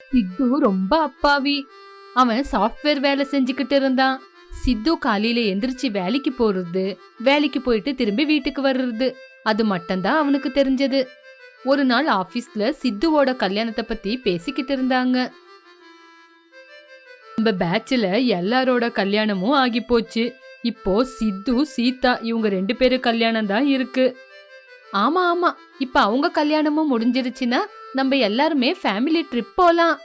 சித்து ரொம்ப அப்பாவி. அவன் சாஃப்ட்வேர் வேலை செஞ்சுக்கிட்டு இருந்தான். சித்து காலையில எந்திரிச்சு வேலைக்கு போறது வேலைக்கு போயிட்டு திரும்பி வீட்டுக்கு வர்றது அது மட்டும்தான் அவனுக்கு தெரிஞ்சது. ஒரு நாள் ஆபீஸ்ல சித்துவோட கல்யாணத்தை பத்தி பேசிக்கிட்டு இருந்தாங்க. நம்ம பேட்ச்ல எல்லாரோட கல்யாணமும் ஆகி போச்சு. இப்போ சித்து சீதா இவங்க ரெண்டு பேரும் கல்யாணம் தான் இருக்கு. ஆமா ஆமா. இப்ப அவங்க கல்யாணமும் முடிஞ்சிருச்சுன்னா நம்ம எல்லாருமே ஃபேமிலி ட்ரிப் போலாம்.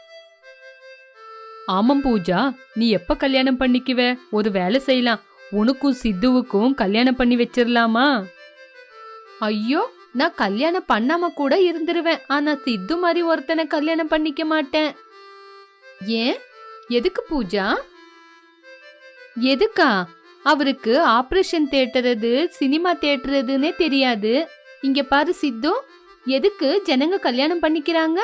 ஆமாம் பூஜா நீ எப்ப கல்யாணம் பண்ணிக்குவ? ஒரு வேலை செய்யலாம். உனக்கும் சித்துவுக்கும் கல்யாணம் பண்ணி வச்சிரலாமா? ஐயோ நான் கல்யாணம் பண்ணாம கூட இருந்துருவேன். ஆனா சித்து மாதிரி ஒருத்தனை கல்யாணம் பண்ணிக்க மாட்டேன். ஏன்? எதுக்கு பூஜா? எதுக்கா? அவருக்கு ஆபரேஷன் தேட்டறது சினிமா தேட்டறதுன்னே தெரியாது. இங்க பாரு சித்து. எதுக்கு ஜனங்க கல்யாணம் பண்ணிக்கிறாங்க?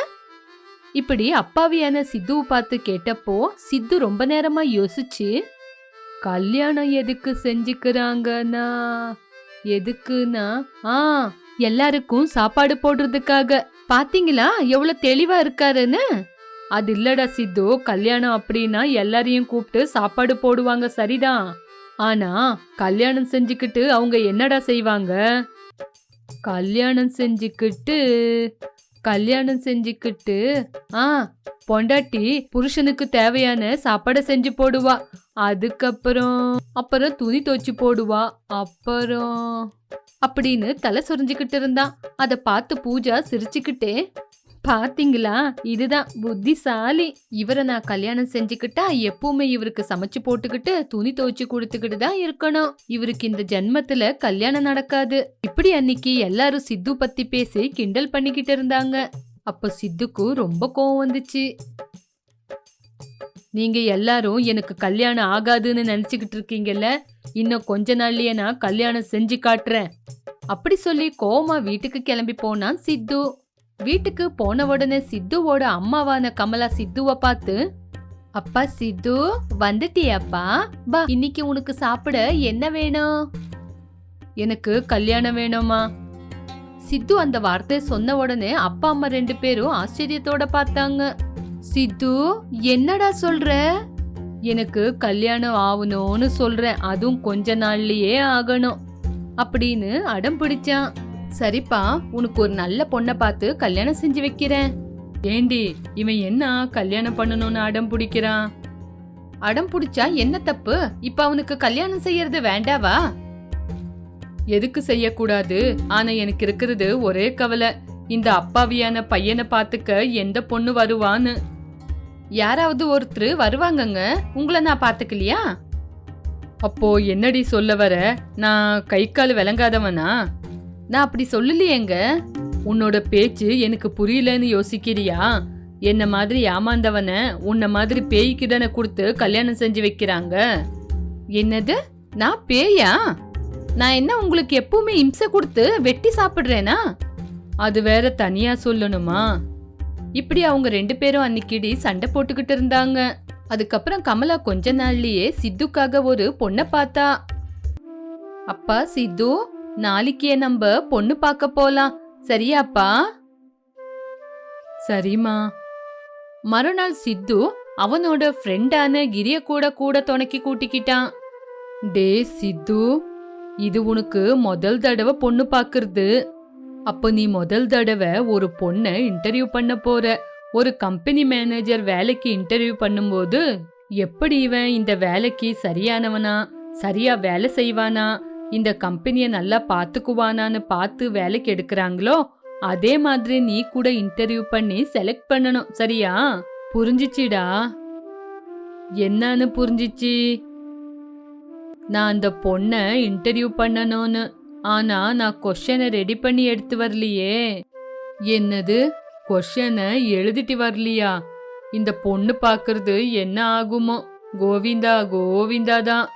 இப்படி அப்பாவியான சித்துவை பார்த்து கேட்டப்போ சித்து ரொம்ப நேரமா யோசிச்சு கல்யாணம் எதுக்கு செஞ்சுக்கிறாங்கன்னா எதுக்குன்னா? ஆ எல்லாருக்கும் சாப்பாடு போடுறதுக்காக. பாத்தீங்களா? எவ்வளவு தெளிவா இருக்காருன்னு? அது இல்லடா சித்து கல்யாணம் அப்படின்னா எல்லாரையும் கூப்பிட்டு சாப்பாடு போடுவாங்க சரிதான். ஆனா கல்யாணம் செஞ்சுக்கிட்டு அவங்க என்னடா செய்வாங்க? கல்யாணம் செஞ்சுக்கிட்டு கல்யாணம் செஞ்சுக்கிட்டு ஆ பொண்டாட்டி புருஷனுக்கு தேவையான சாப்பாடை செஞ்சு போடுவா. அதுக்கப்புறம் அப்புறம் துணி துவைச்சு போடுவா. அப்புறம் அப்படின்னு தலை சொரிஞ்சுக்கிட்டு இருந்தான் அதை பார்த்து பூஜா சிரிச்சுக்கிட்டே பாத்தீங்களா? இதுதான் புத்திசாலி. இவரை நான் கல்யாணம் செஞ்சுக்கிட்டா எப்பவுமே இவருக்கு சமைச்சு போட்டுக்கிட்டு துணி துவைச்சு கொடுத்துக்கிட்டு தான் இருக்கணும். இவருக்கு இந்த ஜென்மத்துல கல்யாணம் நடக்காது. இப்படி அன்னைக்கு எல்லாரும் சித்து பத்தி பேசி கிண்டல் பண்ணிக்கிட்டு இருந்தாங்க. அப்ப சித்துக்கு ரொம்ப கோவம் வந்துச்சு. நீங்க எல்லாரும் எனக்கு கல்யாணம் ஆகாதுன்னு நினைச்சுக்கிட்டு இருக்கீங்கல்ல? இன்னும் கொஞ்ச நாள்லயே நான் கல்யாணம் செஞ்சு காட்டுறேன். அப்படி சொல்லி கோமா வீட்டுக்கு கிளம்பி போனான் சித்து. வீட்டுக்கு போன உடனே சித்துவோட அம்மாவான கமலா சித்துவ பார்த்து அப்பா சித்து வந்துட்டியாப்பா? பா இன்னைக்கு உனக்கு சாப்பிட என்ன வேணும்? எனக்கு கல்யாணம் வேணுமா சித்து அந்த வார்த்தையை சொன்ன உடனே அப்பா அம்மா ரெண்டு பேரும் ஆச்சரியத்தோட பார்த்தாங்க. சித்து என்னடா சொல்ற? எனக்கு கல்யாணம் ஆகணும்னு சொல்றேன். அதுவும் கொஞ்ச நாள்லயே ஆகணும். அப்படின்னு அடம் பிடிச்சான். சரிப்பா உனக்கு ஒரு நல்ல பொண்ணை பார்த்து கல்யாணம் செஞ்சு வைக்கிறேன். ஏண்டி இவன் என்ன கல்யாணம் பண்ணணும்னு அடம் பிடிக்கிறான்? அடம் பிடிச்சா என்ன தப்பு? இப்ப அவனுக்கு கல்யாணம் செய்யறது வேண்டாவா? எதுக்கு செய்யக்கூடாது? ஆனா எனக்கு இருக்கிறது ஒரே கவலை. இந்த அப்பாவியான பையனை பார்த்துக்க எந்த பொண்ணு வருவான்னு. யாராவது ஒருத்தர் வருவாங்கங்க உங்களை நான் பார்த்துக்கலையா? அப்போ என்னடி சொல்ல வர? நான் கை கால் விளங்காதவனா? நான் அப்படி சொல்லலையேங்க. உன்னோட பேச்சு எனக்கு புரியலன்னு யோசிக்கிறியா? என்ன மாதிரி ஏமாந்தவன உன்ன மாதிரி பேய்க்கு தானே கொடுத்து கல்யாணம் செஞ்சு வைக்கிறாங்க? என்னது? நான் பேயா? நான் என்ன உங்களுக்கு எப்பவுமே இம்சை கொடுத்து வெட்டி சாப்பிடுறேனா? அது வேற தனியா சொல்லணுமா? இப்படி அவங்க ரெண்டு பேரும் அன்னைக்கிடி சண்டை போட்டுக்கிட்டு இருந்தாங்க. அதுக்கப்புறம் கமலா கொஞ்ச நாள்லயே சித்துக்காக ஒரு பொண்ணை பார்த்தா. அப்பா சித்து? நாளைக்கே நம்ம பொண்ணு பார்க்க போலாம். சரியாப்பா சரிம்மா. மறுநாள் சித்து அவனோட ஃப்ரெண்டான கிரிய கூட கூட துணைக்கி கூட்டிக்கிட்டான். டே சித்து இது உனக்கு முதல் தடவை பொண்ணு பார்க்கறது. அப்ப நீ முதல் தடவை ஒரு பொண்ணை இன்டர்வியூ பண்ண போற. ஒரு கம்பெனி மேனேஜர் வேலைக்கு இன்டர்வியூ பண்ணும்போது எப்படி இவன் இந்த வேலைக்கு சரியானவனா சரியா வேலை செய்வானா இந்த கம்பெனிய நல்லா பாத்துக்குவானான்னு பார்த்து வேலைக்கு எடுக்கிறாங்களோ அதே மாதிரி நீ கூட இன்டர்வியூ பண்ணி செலக்ட் பண்ணணும் சரியா? புரிஞ்சிச்சிடா. என்னன்னு புரிஞ்சிச்சு? நான் அந்த பொண்ணை இன்டர்வியூ பண்ணணும்னு ஆனா நான் கொஷனை ரெடி பண்ணி எடுத்து வரலையே. என்னது? கொஷனை எழுதிட்டு வரலையா? இந்த பொண்ணு பார்க்கறது என்ன ஆகுமோ? கோவிந்தா கோவிந்தா தான்.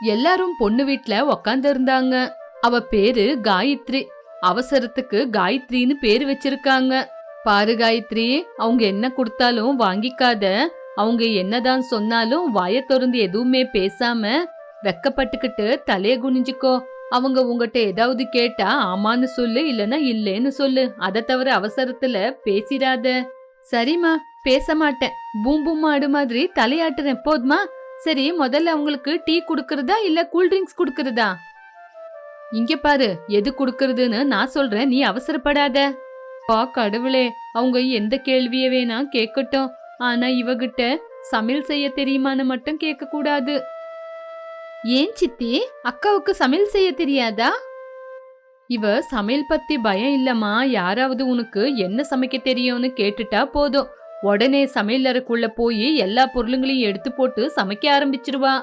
எல்லாரும் பொண்ணு வீட்ல உக்காந்து இருந்தாங்க அவ பேரு காயத்ரி. அவசரத்துக்கு காயத்ரின்னு பேரு வச்சிருக்காங்க. பாரு காயத்ரி அவங்க என்ன கொடுத்தாலும் வாங்கிக்காத. அவங்க என்னதான் சொன்னாலும் வாய திறந்து எதுவுமே பேசாம வெக்கப்பட்டுக்கிட்டு தலைய குனிஞ்சுக்கோ. அவங்க உங்ககிட்ட ஏதாவது கேட்டா ஆமான்னு சொல்லு இல்லனா இல்லேன்னு சொல்லு. அதை தவிர அவசரத்துல பேசிடாத சரிம்மா பேச மாட்டேன். பூம்பும் மாடு மாதிரி தலையாட்டுறேன். போதுமா? சரி முதல்ல அவங்களுக்கு டீ குடுக்கறதா இல்ல கூல் ட்ரிங்க்ஸ் குடுக்கறதா? இங்க பாரு எது குடுக்கறதுன்னு நான் சொல்றேன் நீ அவசரப்படாத. பா கடவுளே அவங்க எந்த கேள்விய வேணா கேட்கட்டும். ஆனா இவகிட்ட சமையல் செய்ய தெரியுமான்னு மட்டும் கேட்க கூடாது ஏன் சித்தி? அக்காவுக்கு சமையல் செய்ய தெரியாதா? இவ சமையல் பத்தி பயம் இல்லம்மா யாராவது உனக்கு என்ன சமைக்க தெரியும்னு கேட்டுட்டா போதும். உடனே சமையலறைக்குள்ள போய் எல்லா பொருளுங்களையும் எடுத்து போட்டு சமைக்க ஆரம்பிச்சிருவா.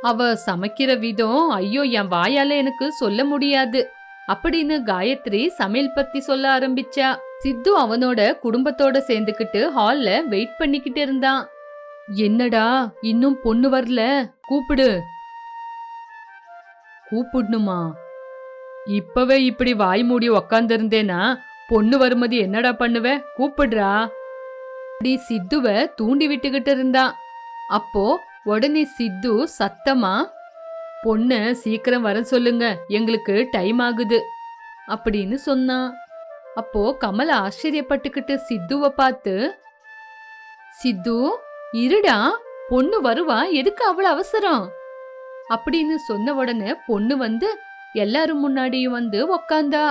அவ சமைக்கிற விதம் ஐயோ என் வாயால எனக்கு சொல்ல முடியாது. அப்படின்னு காயத்ரி சமையல் பத்தி சொல்ல ஆரம்பிச்சா. சித்து அவனோட குடும்பத்தோட சேர்ந்துக்கிட்டு ஹால்ல வெயிட் பண்ணிக்கிட்டு இருந்தான் என்னடா இன்னும் பொண்ணு வரல? கூப்பிடு. கூப்பிடணுமா? இப்பவே இப்படி வாய் மூடி உக்காந்துருந்தேனா பொண்ணு வரும்போது என்னடா பண்ணுவ? கூப்பிடுறா. அப்படி சித்துவ தூண்டி விட்டுக்கிட்டு இருந்தான் அப்போ உடனே சித்து சத்தமா பொண்ண சீக்கிரம் வர சொல்லுங்க எங்களுக்கு டைம் ஆகுது அப்படின்னு சொன்னான் அப்போ கமல் ஆச்சரியப்பட்டுக்கிட்டு சித்துவை பார்த்து சித்து இருடா பொண்ணு வருவா எதுக்கு அவ்வளவு அவசரம்? அப்படின்னு சொன்ன உடனே பொண்ணு வந்து எல்லாரும் முன்னாடியும் வந்து உக்காந்தா.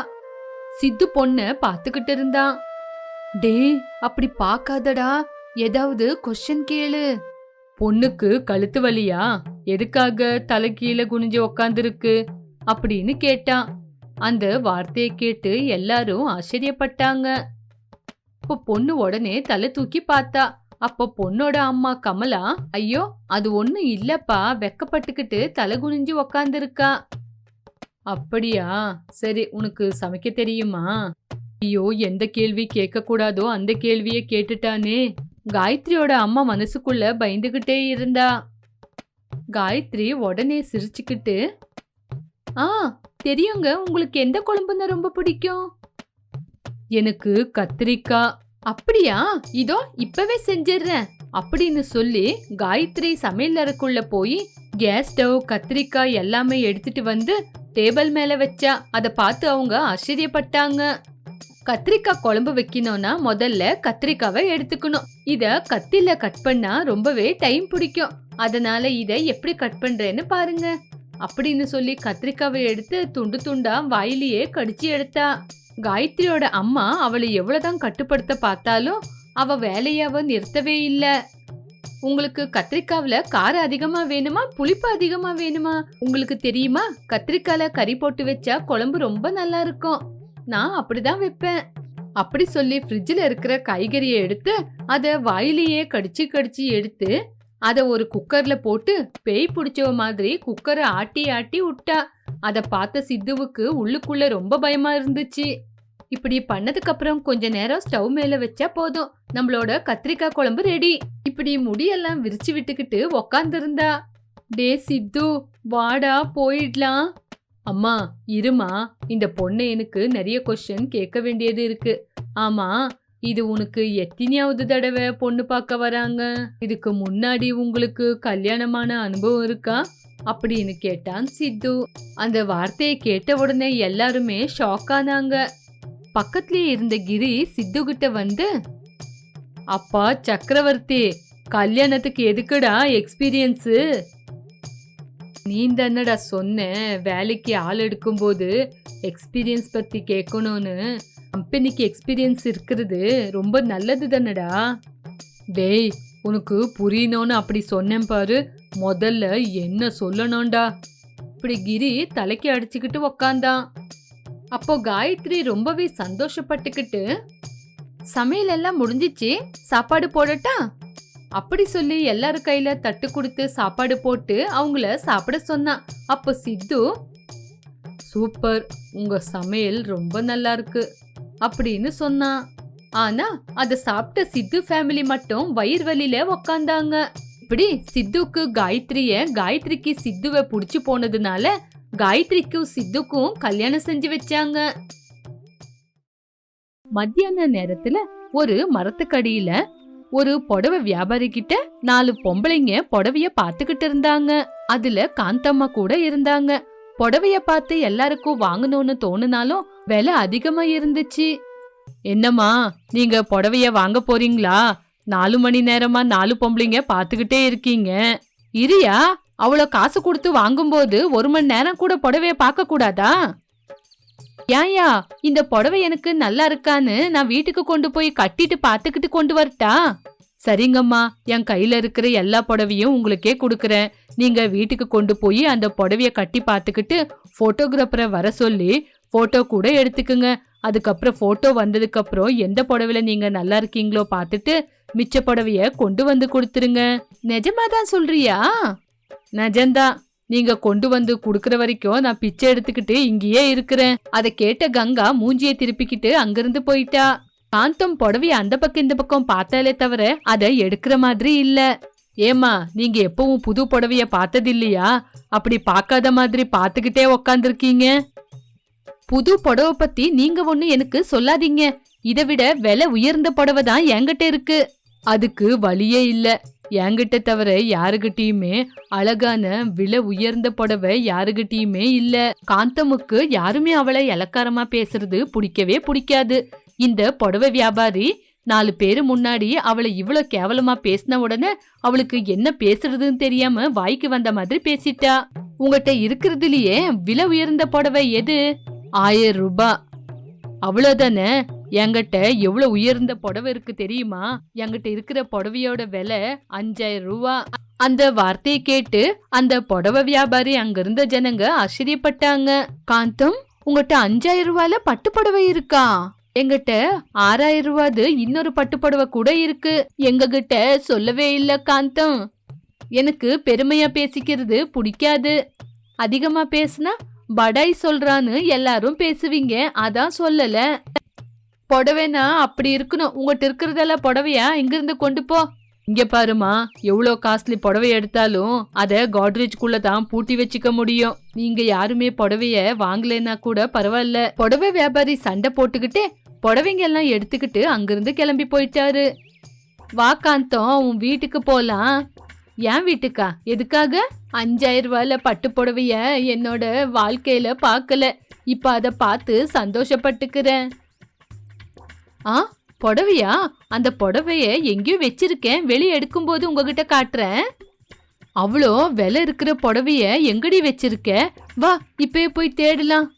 சித்து பொண்ண பாத்துக்கிட்டு இருந்தான் டேய் அப்படி பார்க்காதடா. ஏதாவது கொஸ்டின் கேளு. பொண்ணுக்கு கழுத்து வலியா? எதுக்காக தலை கீழே குனிஞ்சு உக்காந்துருக்கு? அப்படின்னு கேட்டான் அந்த வார்த்தையை கேட்டு எல்லாரும் ஆச்சரியப்பட்டாங்க. இப்போ பொண்ணு உடனே தலை தூக்கி பார்த்தா. அப்ப பொண்ணோட அம்மா கமலா ஐயோ அது ஒன்றும் இல்லப்பா. வெக்கப்பட்டுக்கிட்டு தலை குனிஞ்சு உக்காந்துருக்கா. அப்படியா? சரி உனக்கு சமைக்க தெரியுமா? ஐயோ எந்த கேள்வி கேட்க கூடாதோ அந்த கேள்வியை கேட்டுட்டானே. காயத்ரியோட அம்மா மனசுக்குள்ள பயந்துகிட்டே இருந்தா. காயத்ரி உடனே சிரிச்சுக்கிட்டு ஆ தெரியுங்க உங்களுக்கு எந்த குழம்புன்னா ரொம்ப பிடிக்கும்? எனக்கு கத்திரிக்காய். அப்படியா? இதோ இப்பவே செஞ்சிடுறேன் அப்படின்னு சொல்லி காயத்ரி சமையல் அறைக்குள்ள போய் கேஸ் ஸ்டவ் கத்திரிக்காய் எல்லாமே எடுத்துட்டு வந்து டேபிள் மேல வச்சா. அதை பார்த்து அவங்க ஆச்சரியப்பட்டாங்க. கத்திரிக்காய் குழம்பு வைக்கணும்னா முதல்ல கத்திரிக்காவை எடுத்துக்கணும். இத கத்தில கட் பண்ணா ரொம்பவே டைம் பிடிக்கும். அதனால இத எப்படி கட் பண்றேன்னு பாருங்க. அப்படின்னு சொல்லி கத்திரிக்காவை எடுத்து துண்டு துண்டா வாயிலேயே கடிச்சு எடுத்தா. காயத்ரியோட அம்மா அவளை எவ்வளவுதான் கட்டுப்படுத்த பார்த்தாலும் அவ வேலையாவ நிறுத்தவே இல்ல. உங்களுக்கு கத்திரிக்காவில காரம் அதிகமா வேணுமா? புளிப்பு அதிகமா வேணுமா? உங்களுக்கு தெரியுமா? கத்திரிக்காயில கறி போட்டு வச்சா குழம்பு ரொம்ப நல்லா இருக்கும். நான் அப்படிதான் வைப்பேன். அப்படி சொல்லி ஃப்ரிட்ஜில் இருக்கிற காய்கறியை எடுத்து அதை வாயிலேயே கடிச்சு கடிச்சு எடுத்து அதை ஒரு குக்கரில் போட்டு பேய் பிடிச்சவ மாதிரி குக்கரை ஆட்டி ஆட்டி விட்டா அதை பார்த்த சித்துவுக்கு உள்ளுக்குள்ள ரொம்ப பயமா இருந்துச்சு. இப்படி பண்ணதுக்கு அப்புறம் கொஞ்ச நேரம் ஸ்டவ் மேல வச்சா போதும். நம்மளோட கத்திரிக்காய் குழம்பு ரெடி இப்படி முடியெல்லாம் விரிச்சு விட்டுக்கிட்டு உக்காந்துருந்தா. டே சித்து வாடா போயிடலாம். அம்மா இருமா இந்த பொண்ணு எனக்கு நிறைய கொஸ்டின் கேட்க வேண்டியது இருக்கு. ஆமா இது உனக்கு எத்தனையாவது தடவை பொண்ணு பார்க்க வராங்க? இதுக்கு முன்னாடி உங்களுக்கு கல்யாணமான அனுபவம் இருக்கா? அப்படின்னு கேட்டான் சித்து. அந்த வார்த்தையை கேட்ட உடனே எல்லாருமே ஷாக் ஆனாங்க. பக்கத்துலயே இருந்த கிரி சித்து கிட்ட வந்து அப்பா சக்கரவர்த்தி கல்யாணத்துக்கு எதுக்குடா எக்ஸ்பீரியன்ஸு நீ தானடா சொன்ன வேலைக்கு ஆள் எடுக்கும்போது எக்ஸ்பீரியன்ஸ் பற்றி கேட்கணும்னு கம்பெனிக்கு எக்ஸ்பீரியன்ஸ் இருக்கிறது ரொம்ப நல்லது தானடா. டேய் உனக்கு புரியணும்னு அப்படி சொன்னேன் பாரு. முதல்ல என்ன சொல்லணும்டா? இப்படி கிரி தலைக்கு அடிச்சுக்கிட்டு உக்காந்தான். அப்போ காயத்ரி ரொம்பவே சந்தோஷப்பட்டுக்கிட்டு சமையல் எல்லாம் முடிஞ்சிச்சு? சாப்பாடு போடட்டா? அப்படி சொல்லி எல்லாரு கையில தட்டு கொடுத்து சாப்பாடு போட்டு அவங்கள சாப்பிட சொன்னான் அப்போ சித்து சூப்பர் உங்க சமையல் ரொம்ப நல்லா இருக்கு அப்படின்னு சொன்னான் ஆனா அதை சாப்பிட்ட சித்து ஃபேமிலி மட்டும் வயிறு வலியில உக்காந்தாங்க. இப்படி சித்துக்கு காயத்ரிய காயத்ரிக்கு சித்துவை புடிச்சு போனதுனால காயத்ரிக்கும் சித்துக்கும் கல்யாணம் செஞ்சு வச்சாங்க. மத்தியான நேரத்துல ஒரு மரத்துக்கடியில ஒரு புடவை வியாபாரி கிட்ட நாலு பொம்பளைங்க புடவைய பாத்துக்கிட்டு இருந்தாங்க. அதுல காந்தம்மா கூட இருந்தாங்க. புடவைய பார்த்து எல்லாருக்கும் வாங்கணும்னு தோணுனாலும் விலை அதிகமா இருந்துச்சு. என்னம்மா நீங்க புடவைய வாங்க போறீங்களா? நாலு மணி நேரமா நாலு பொம்பளைங்க பாத்துக்கிட்டே இருக்கீங்க. இரியா அவ்வளோ காசு கொடுத்து வாங்கும்போது ஒரு மணி நேரம் கூட புடவைய பார்க்க கூடாதா ஏன்யா இந்த புடவை எனக்கு நல்லா இருக்கான்னு நான் வீட்டுக்கு கொண்டு போய் கட்டிட்டு பாத்துக்கிட்டு கொண்டு வரட்டா? சரிங்கம்மா என் கையில இருக்கிற எல்லா புடவையும் உங்களுக்கே கொடுக்கறேன். நீங்க வீட்டுக்கு கொண்டு போய் அந்த புடவைய கட்டி பாத்துக்கிட்டு போட்டோகிராஃபரை வர சொல்லி போட்டோ கூட எடுத்துக்குங்க. அதுக்கப்புறம் போட்டோ வந்ததுக்கு அப்புறம் எந்த புடவையில நீங்க நல்லா இருக்கீங்களோ பார்த்துட்டு மிச்ச புடவைய கொண்டு வந்து கொடுத்துருங்க. நிஜமா தான் சொல்றியா? நிஜம்தான். நீங்க கொண்டு வந்து குடுக்கற வரைக்கும் நான் பிச்சை எடுத்துக்கிட்டு இங்கேயே இருக்கிறேன். அதை கேட்ட கங்கா மூஞ்சிய திருப்பிக்கிட்டு அங்கிருந்து போயிட்டா. காந்தம் புடவைய அந்த பக்கம் இந்த பக்கம் பார்த்தாலே தவிர அதை எடுக்கிற மாதிரி இல்ல. ஏமா நீங்க எப்பவும் புது புடவைய பார்த்தது இல்லையா? அப்படி பார்க்காத மாதிரி பார்த்துக்கிட்டே உக்காந்துருக்கீங்க. புது புடவை பத்தி நீங்க ஒண்ணு எனக்கு சொல்லாதீங்க. இதை விட விலை உயர்ந்த புடவை தான் என்கிட்ட இருக்கு. அதுக்கு வழியே இல்லை. என்கிட்ட தவிர யாருகிட்டயுமே அழகான விலை உயர்ந்த புடவை யாருகிட்டயுமே இல்ல. காந்தமுக்கு யாருமே அவளை இலக்காரமா பேசுறது பிடிக்கவே பிடிக்காது. இந்த புடவை வியாபாரி நாலு பேரு முன்னாடி அவளை இவ்வளோ கேவலமா பேசின உடனே அவளுக்கு என்ன பேசுறதுன்னு தெரியாம வாய்க்கு வந்த மாதிரி பேசிட்டா. உங்ககிட்ட இருக்கிறதுலயே விலை உயர்ந்த புடவை எது? ஆயிரம் ரூபாய் அவ்வளவுதானே? என்கிட்ட எவ்வளவு உயர்ந்த புடவை இருக்கு தெரியுமா? என்கிட்ட இருக்கிற புடவையோட விலை அஞ்சாயிரம் ரூபா. அந்த வார்த்தையை கேட்டு அந்த புடவை வியாபாரி அங்க இருந்த ஜனங்க ஆச்சரியப்பட்டாங்க. காந்தம் உங்ககிட்ட அஞ்சாயிரம் ரூபாயில பட்டு புடவை இருக்கா? எங்கிட்ட ஆறாயிரம் ரூபாது இன்னொரு பட்டு புடவை கூட இருக்கு. எங்க கிட்ட சொல்லவே இல்ல காந்தம். எனக்கு பெருமையா பேசிக்கிறது பிடிக்காது. அதிகமா பேசுனா படாய் சொல்றான்னு எல்லாரும் பேசுவீங்க. அதான் சொல்லல. புடவைனா அப்படி இருக்கணும். உங்கள்கிட்ட இருக்கிறதெல்லாம் புடவையா? இங்கிருந்து கொண்டு போ. இங்க பாருமா எவ்வளோ காஸ்ட்லி புடவை எடுத்தாலும் அதை காட்ரேஜ்குள்ள தான் பூட்டி வச்சுக்க முடியும். நீங்க யாருமே புடவைய வாங்கலைன்னா கூட பரவாயில்ல. புடவை வியாபாரி சண்டை போட்டுக்கிட்டே புடவைங்க எல்லாம் எடுத்துக்கிட்டு அங்கிருந்து கிளம்பி போயிட்டாரு. வாக்காந்தம் உன் வீட்டுக்கு போலாம். ஏன் வீட்டுக்கா? எதுக்காக? அஞ்சாயிரம் ரூபாயில பட்டு புடவைய என்னோட வாழ்க்கையில பார்க்கல இப்ப அதை பார்த்து சந்தோஷப்பட்டுக்கிறேன். ஆ புடவையா? அந்த புடவைய எங்கேயோ வச்சிருக்கேன். வெளியே எடுக்கும்போது உங்ககிட்ட காட்டுறேன். அவ்வளோ விலை இருக்கிற புடவைய எங்கடி வச்சிருக்க? வா இப்பயே போய் தேடலாம்.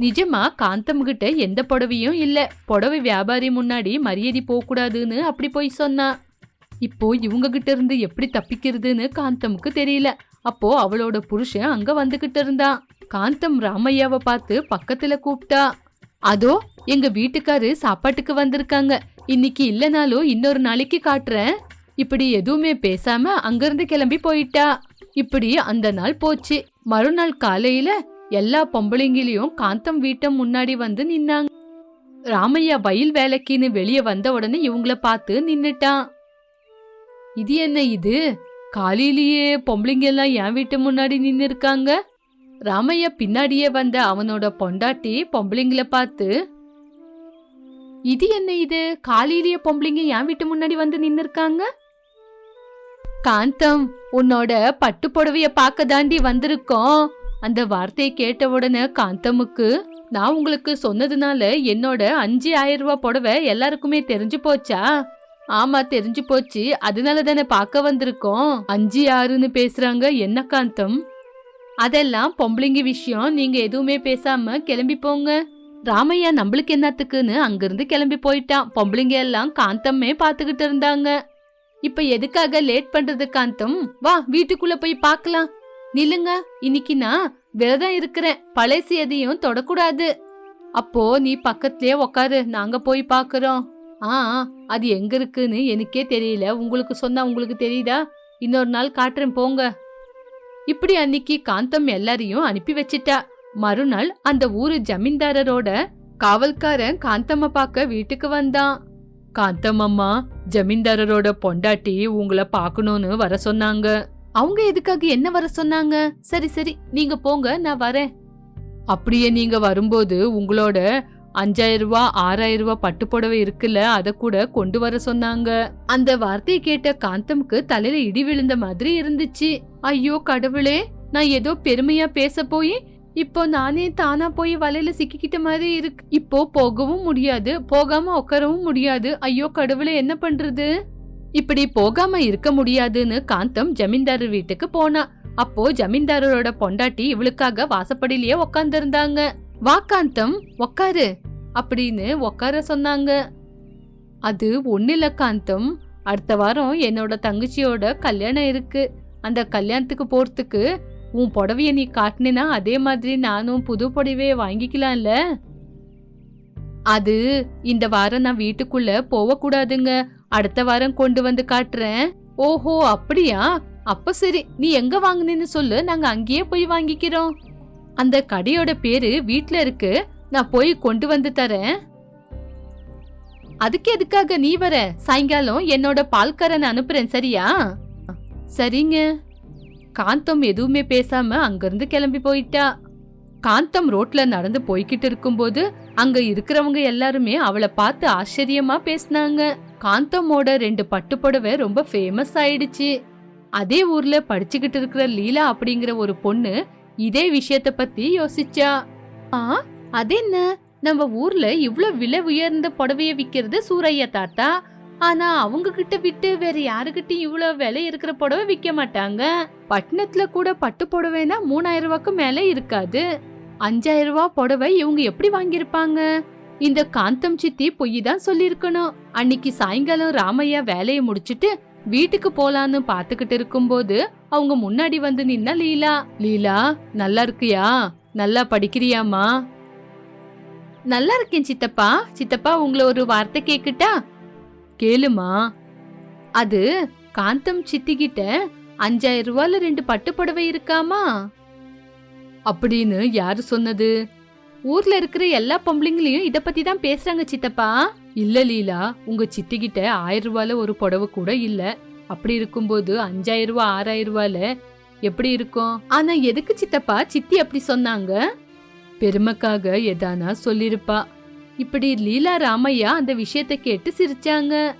நிஜமா காந்தம் கிட்ட எந்த புடவையும் இல்லை. புடவை வியாபாரி முன்னாடி மரியாதை போகக்கூடாதுன்னு அப்படி போய் சொன்னா. இப்போ இவங்க கிட்ட இருந்து எப்படி தப்பிக்கிறதுன்னு காந்தமுக்கு தெரியல. அப்போ அவளோட புருஷன் அங்க வந்துகிட்டு இருந்தான். காந்தம் ராமையாவை பார்த்து பக்கத்துல கூப்பிட்டா. அதோ எங்க வீட்டுக்காரு சாப்பாட்டுக்கு வந்திருக்காங்க. இன்னைக்கு இல்லனாலும் இன்னொரு நாளைக்கு காட்டுறேன். இப்படி எதுவுமே பேசாம அங்கிருந்து கிளம்பி போயிட்டா. இப்படி அந்த நாள் போச்சு. மறுநாள் காலையில எல்லா பொம்பளைங்களையும் காந்தம் வீட்டம் முன்னாடி வந்து நின்னாங்க. ராமையா வயல் வேலைக்குன்னு வெளியே வந்த உடனே இவங்கள பார்த்து நின்னுட்டான். இது என்ன இது? காலையிலேயே பொம்பளைங்க எல்லாம் என் வீட்டு முன்னாடி நின்னு இருக்காங்க ராமையா பின்னாடியே வந்த அவனோட பொண்டாட்டி பொம்பளைங்கள பார்த்து இது என்ன இது? காலையிலேயே பொம்பளைங்க என் வீட்டு முன்னாடி வந்து நின்னு இருக்காங்க காந்தம் உன்னோட பட்டு புடவைய பார்க்க தாண்டி வந்திருக்கோம். அந்த வார்த்தையை கேட்ட உடனே காந்தமுக்கு நான் உங்களுக்கு சொன்னதுனால என்னோட அஞ்சு ஆயிரம் ரூபாய் புடவை எல்லாருக்குமே தெரிஞ்சு போச்சா? ஆமா தெரிஞ்சு போச்சு. அதனால தானே பார்க்க வந்திருக்கோம். அஞ்சு ஆறுன்னு பேசுறாங்க. என்ன காந்தம்? அதெல்லாம் பொம்பளைங்க விஷயம். நீங்க எதுவுமே பேசாம கிளம்பி போங்க. ராமையா நம்மளுக்கு என்னத்துக்குன்னு அங்கிருந்து கிளம்பி போயிட்டான். பொம்பளைங்க எல்லாம் காந்தம்மே பாத்துக்கிட்டு இருந்தாங்க. இப்ப எதுக்காக லேட் பண்றது காந்தம்? வா வீட்டுக்குள்ள போய் பார்க்கலாம். நில்லுங்க இன்னைக்கு நான் விரதம் இருக்கிறேன். பழசு எதையும் தொடக்கூடாது. அப்போ நீ பக்கத்துலயே உக்காரு நாங்க போய் பாக்குறோம் ஆ ஆ, அது எங்க இருக்குன்னு எனக்கே தெரியல. உங்களுக்கு சொன்னா உங்களுக்கு தெரியுதா? இன்னொரு நாள் காட்டுறேன் போங்க. இப்படி அன்னைக்கு காந்தம் எல்லாரையும் அனுப்பி வச்சிட்டா. மறுநாள் அந்த ஊரு ஜமீன்தாரரோட காவல்காரன் காந்தம்மா பார்க்க வீட்டுக்கு வந்தான். காந்தம் அம்மா ஜமீன்தாரரோட பொண்டாட்டி உங்களை பார்க்கணும்னு வர சொன்னாங்க. அவங்க எதுக்காக என்ன வர சொன்னாங்க? சரி சரி நீங்க போங்க நான் வரேன். அப்படியே நீங்க வரும்போது உங்களோட அஞ்சாயிரம் ரூபா ஆறாயிரம் ரூபாய் பட்டு புடவை இருக்குல்ல அத கூட கொண்டு வர சொன்னாங்க. அந்த வார்த்தையை கேட்ட காந்தமுக்கு தலையில இடி விழுந்த மாதிரி இருந்துச்சு. ஐயோ கடவுளே நான் ஏதோ பெருமையா பேச போய் இப்போ நானே தானா போய் வலையில சிக்கிக்கிட்ட மாதிரி இருக்கு. இப்போ போகவும் முடியாது போகாம உட்காரவும் முடியாது. ஐயோ கடவுளே என்ன பண்றது? இப்படி போகாம இருக்க முடியாதுன்னு காந்தம் ஜமீன்தார் வீட்டுக்கு போனா. அப்போ ஜமீன்தாரோட பொண்டாட்டி இவளுக்காக வாசப்படியிலேயே உக்காந்துருந்தாங்க வா காந்தம் உக்காரு அப்படின்னு உக்கார சொன்னாங்க. அது ஒண்ணில்ல காந்தம் அடுத்த வாரம் என்னோட தங்கச்சியோட கல்யாணம் இருக்கு. அந்த கல்யாணத்துக்கு போறதுக்கு உன் புடவைய நீ காட்டினா அதே மாதிரி நானும் புது புடவைய வாங்கிக்கலாம்ல. அது இந்த வாரம் நான் வீட்டுக்குள்ள போகக்கூடாதுங்க. அடுத்த வாரம் கொண்டு வந்து காட்டுறேன். ஓஹோ அப்படியா? அப்ப சரி நீ எங்க வாங்குனேன்னு சொல்லு. நாங்க அங்கேயே போய் வாங்கிக்கிறோம். அந்த கடையோட பேரு வீட்ல இருக்கு. நான் போய் கொண்டு வந்து தரேன். அதுக்கு எதுக்காக நீ வர? சாயங்காலம் என்னோட பால்காரன் அனுப்புறேன் சரியா? சரிங்க. காந்தம் எதுவுமே பேசாம அங்கிருந்து கிளம்பி போயிட்டா. காந்தம் ரோட்ல நடந்து போய்கிட்டு இருக்கும்போது அங்க இருக்கிறவங்க எல்லாருமே அவளை பார்த்து ஆச்சரியமா பேசினாங்க. காந்தமோட ரெண்டு பட்டுப்புடவை ரொம்ப ஃபேமஸ் ஆயிடுச்சு. அதே ஊர்ல படிச்சுக்கிட்டு இருக்கிற லீலா அப்படிங்கிற ஒரு பொண்ணு இதே விஷயத்த பத்தி யோசிச்சா. ஆ அது என்ன நம்ம ஊர்ல இவ்ளோ விலை உயர்ந்த புடவைய விக்கிறது சூரையா தாத்தா. ஆனா அவங்க கிட்ட விட்டு வேற யாருகிட்டயும் இவ்வளவு விலை இருக்கிற புடவை விக்க மாட்டாங்க. பட்டணத்துல கூட பட்டு புடவைனா மூணாயிரம் ரூபாய்க்கு மேல இருக்காது. அஞ்சாயிரம் ரூபாய் புடவை இவங்க எப்படி வாங்கியிருப்பாங்க? இந்த காந்தம் சித்தி பொய் தான் சொல்லியிருக்கணும். அன்னைக்கு சாயங்காலம் ராமையா வேலையை முடிச்சிட்டு வீட்டுக்கு போலான்னு பாத்துக்கிட்டு இருக்கும்போது அவங்க முன்னாடி வந்து நின்ன லீலா. லீலா நல்லா இருக்கியா? நல்லா படிக்கிறியாமா நல்லா இருக்கேன் சித்தப்பா. சித்தப்பா உங்களை ஒரு வார்த்தை கேக்குட்டா? கேளுமா. அது காந்தம் சித்திக்கிட்ட அஞ்சாயிரம் ரூபால ரெண்டு பட்டு புடவை இருக்காமா? அப்படின்னு யாரு சொன்னது? ஊர்ல இருக்கிற எல்லா பொம்பளைங்களையும் இத பத்தி தான் பேசுறாங்க சித்தப்பா. இல்ல லீலா உங்க சித்திக்கிட்ட ஆயிரம் ரூபால ஒரு புடவை கூட இல்ல. அப்படி இருக்கும்போது அஞ்சாயிரம் ரூபாய் ஆறாயிரம் ரூபால எப்படி இருக்கும்? ஆனா எதுக்கு சித்தப்பா? சித்தி அப்படி சொன்னாங்க. பெருமைக்காக எதானா சொல்லிருப்பா இப்படி லீலா ராமையா அந்த விஷயத்த கேட்டு சிரிச்சாங்க.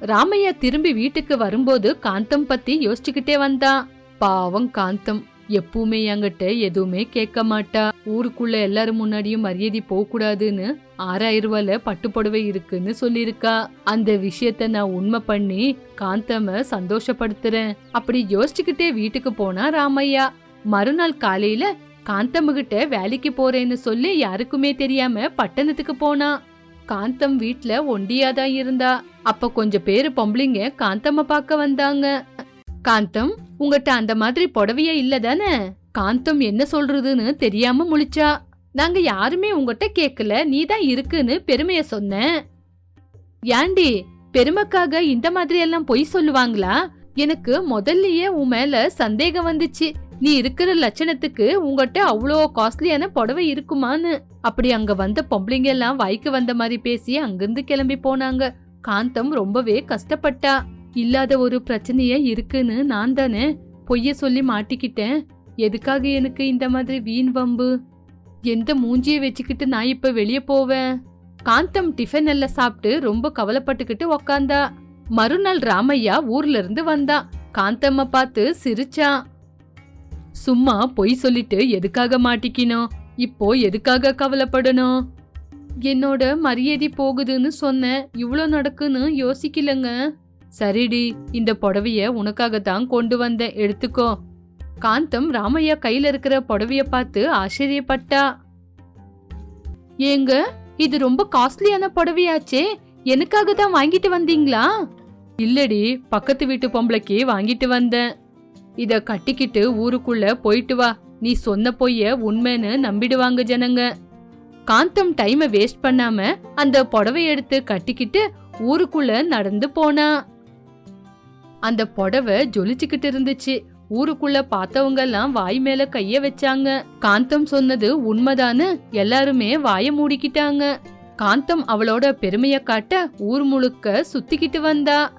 ராமையா திரும்பி வீட்டுக்கு வரும்போது காந்தம் பத்தி யோசிச்சுக்கிட்டே வந்தான் பாவம் காந்தம். எப்பவுமே என்கிட்ட எதுவுமே கேட்க மாட்டா. ஊருக்குள்ள எல்லாரும் முன்னாடியும் மரியாதை போக கூடாதுன்னு ஆறாயிரம் ரூபால பட்டு புடவை இருக்குன்னு சொல்லியிருக்கா. அந்த விஷயத்த நான் உண்மை பண்ணி காந்தம சந்தோஷப்படுத்துறேன். அப்படி யோசிச்சுக்கிட்டே வீட்டுக்கு போனா ராமையா. மறுநாள் காலையில காந்தம்கிட்ட வேலைக்கு போறேன்னு சொல்லி யாருக்குமே தெரியாம பட்டணத்துக்கு போனா. காந்தம் வீட்ல ஒண்டியாதான் இருந்தா. அப்ப கொஞ்சம் பேரு பொம்பளைங்க காந்தம்ம பார்க்க வந்தாங்க. காந்தம் உங்ககிட்ட அந்த மாதிரி புடவையே இல்ல தானே காந்தம் என்ன சொல்றதுன்னு தெரியாம முழிச்சா. நாங்க யாருமே உங்ககிட்ட கேக்கல. நீ தான் இருக்குன்னு பெருமைய சொன்ன. ஏண்டி பெருமைக்காக இந்த மாதிரி எல்லாம் பொய் சொல்லுவாங்களா? எனக்கு முதல்லயே உன் மேல சந்தேகம் வந்துச்சு. நீ இருக்கிற லட்சணத்துக்கு உங்ககிட்ட அவ்வளோ காஸ்ட்லியான புடவை இருக்குமான்னு. அப்படி அங்க வந்த பொம்பளைங்க எல்லாம் வாய்க்கு வந்த மாதிரி பேசி அங்கிருந்து கிளம்பி போனாங்க. காந்தம் ரொம்பவே கஷ்டப்பட்டா. இல்லாத ஒரு பிரச்சனைய இருக்குன்னு நான் தானே பொய்ய சொல்லி மாட்டிக்கிட்டேன். எதுக்காக எனக்கு இந்த மாதிரி வீண் வம்பு? எந்த மூஞ்சியை வச்சுக்கிட்டு நான் இப்ப வெளியே போவேன்? காந்தம் டிஃபன் எல்லாம் சாப்பிட்டு ரொம்ப கவலைப்பட்டுக்கிட்டு உக்காந்தா. மறுநாள் ராமையா ஊர்ல இருந்து வந்தான் காந்தம்ம பார்த்து சிரிச்சான். சும்மா பொய் சொல்லிட்டு எதுக்காக மாட்டிக்கினோம்? இப்போ எதுக்காக கவலைப்படணும்? என்னோட மரியாதை போகுதுன்னு சொன்னேன். இவ்வளோ நடக்குன்னு யோசிக்கலங்க. சரிடி இந்த புடவைய உனக்காக தான் கொண்டு வந்தேன். எடுத்துக்கோ. காந்தம் ராமையா கையில இருக்கிற புடவைய பார்த்து ஆச்சரியப்பட்டா. ஏங்க இது ரொம்ப காஸ்ட்லியான புடவையாச்சே எனக்காக தான் வாங்கிட்டு வந்தீங்களா? இல்லடி பக்கத்து வீட்டு பொம்பளைக்கு வாங்கிட்டு வந்தேன். இத கட்டிக்கிட்டு ஊருக்குள்ள போயிட்டு வா நீ சொன்ன பொய்ய உண்மைன்னு நம்பிடுவாங்க ஜனங்க. காந்தம் டைமை வேஸ்ட் பண்ணாம அந்த புடவை எடுத்து கட்டிக்கிட்டு ஊருக்குள்ள நடந்து போனா. அந்த புடவை ஜொலிச்சுக்கிட்டு இருந்துச்சு. ஊருக்குள்ள பார்த்தவங்க எல்லாம் வாய் மேல கைய வச்சாங்க. காந்தம் சொன்னது உண்மைதான்னு எல்லாருமே வாய மூடிக்கிட்டாங்க. காந்தம் அவளோட பெருமைய காட்ட ஊர் முழுக்க சுத்திக்கிட்டு வந்தா.